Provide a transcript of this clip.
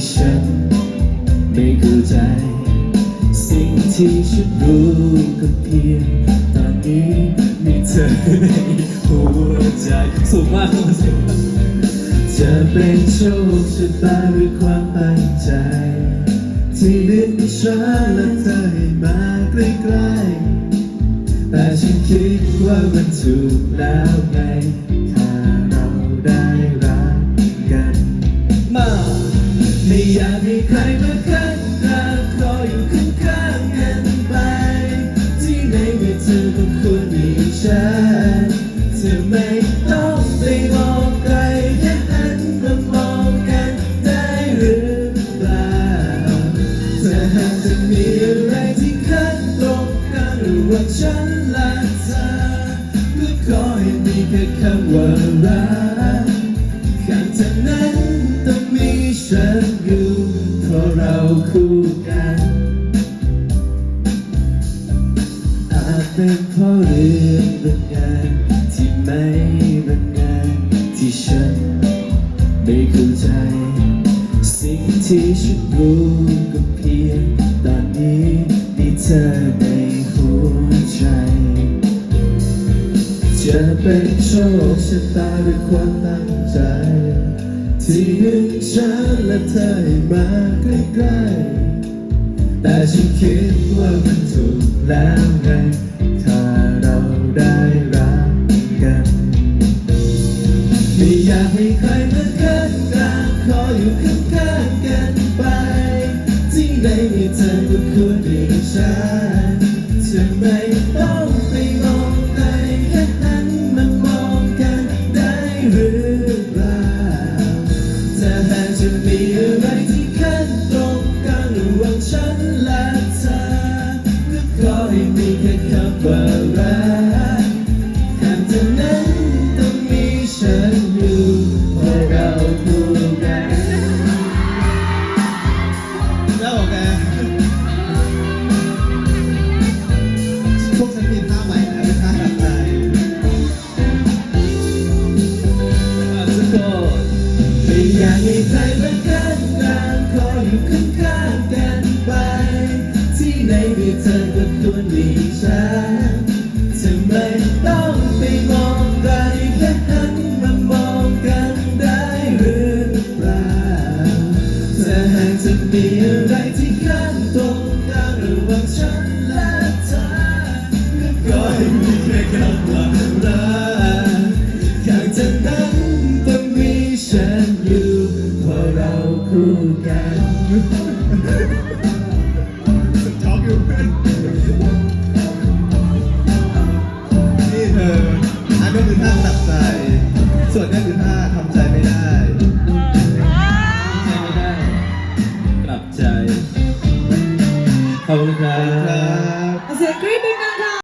ที่ฉันไม่เข้าใจ สิ่งที่ฉันรู้ก็เพียงตอนนี้มีเธอในหัวใจสูงมากสูงมากจะเป็นโชคชะตาหรือความตั้งใจ ที่เลือกให้ฉันและเธอให้มาใกล้ๆแต่ฉันคิดว่ามันถูกแล้วไง ว่าฉันและเธอก็ขอให้มีแค่คำว่ารักข้างเธอนั้นต้องมีฉันอยู่เพราะเราคู่กันอาจเป็นเพราะเรื่องบางอย่างที่ไม่บังเอิญที่ฉันไม่เข้าใจ สิ่งที่ฉันรู้ก็เพียงตอนนี้มีเธอ ใจจะเป็นโชคชะตาด้วยความตั้งใจ ที่หนึ่งฉันและเธอให้มาใกล้ๆแต่ฉันคิดว่ามันถูกแล้วไง ก็ขอให้มีแค่คำว่ารัก ฉันจะไม่ต้องไปมองใครแค่หันมามองกันได้หรือเปล่าถ้าหากจะมีอะไรที่ขัดตรงกลางระหว่างฉันและเธอก็ให้มีแค่คำว่ารักข้างเธอนั้นต้องมีฉันอยู่เพราะเราคู่กัน